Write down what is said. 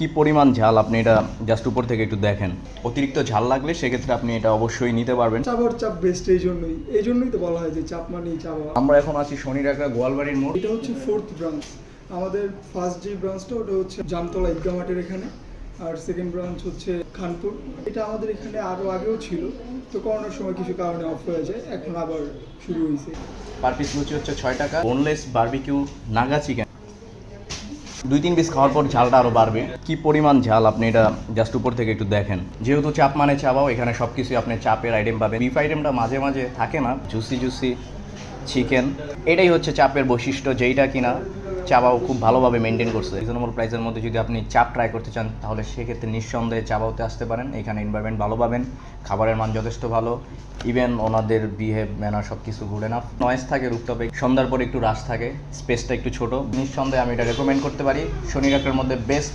কি পরিমাণ ঝাল আপনি এটা জাস্ট উপর থেকে একটু দেখেন? অতিরিক্ত ঝাল লাগলে সেক্ষেত্রে আপনি এটা অবশ্যই নিতে পারবেন। চাপর চাপ বেস্ট এই জন্যই। এই জন্যই তো বলা হয় যে চাপ মানেই চাপা আমরা এখন আছি শনির একটা গোয়ালবাড়ির মোড়। এটা হচ্ছে ফোর্থ ব্রাঞ্চ আমাদের ফার্স্ট যে ব্রাঞ্চটা ওটা হচ্ছে জামতলা ঈদগা মাঠের এখানে। আর সেকেন্ড ব্রাঞ্চ হচ্ছে খানপুর। এটা আমাদের এখানে আরও আগেও ছিল। তো করোনার সময় কিছু কারণে অফ হয়ে যায়। এখন আবার শুরু হয়েছে পার পিস হচ্ছে ছয় টাকা। বোনলেস বার্বিকিউ নাগা চিকেন দুই তিন পিস খাওয়ার পর ঝালটা আরও বাড়বে। কি পরিমাণ ঝাল আপনি এটা জাস্ট উপর থেকে একটু দেখেন। যেহেতু চাপ মানে চাপাও এখানে সব কিছুই আপনি চাপের আইটেম পাবেন। বিফ আইটেমটা মাঝে মাঝে থাকে না জুসি জুসি চিকেন এটাই হচ্ছে চাপের বৈশিষ্ট্য, যেইটা কিনা চাবাও খুব ভালোভাবে মেনটেন করছে। রিজনেবল প্রাইসের মধ্যে যদি আপনি চাপ ট্রাই করতে চান, তাহলে সেক্ষেত্রে নিঃসন্দেহে চাবাওতে আসতে পারেন। এখানে এনভায়রনমেন্ট ভালো পাবেন, খাবারের মান যথেষ্ট ভালো। ইভেন ওনাদের বিহেভ ম্যানার সব কিছু ঘুরে না নয়েস থাকে রুপটপে সন্ধ্যার পরে একটু রাশ থাকে স্পেসটা একটু ছোট। নিঃসন্দেহে আমি এটা রেকমেন্ড করতে পারি। শনি রাকের মধ্যে বেস্ট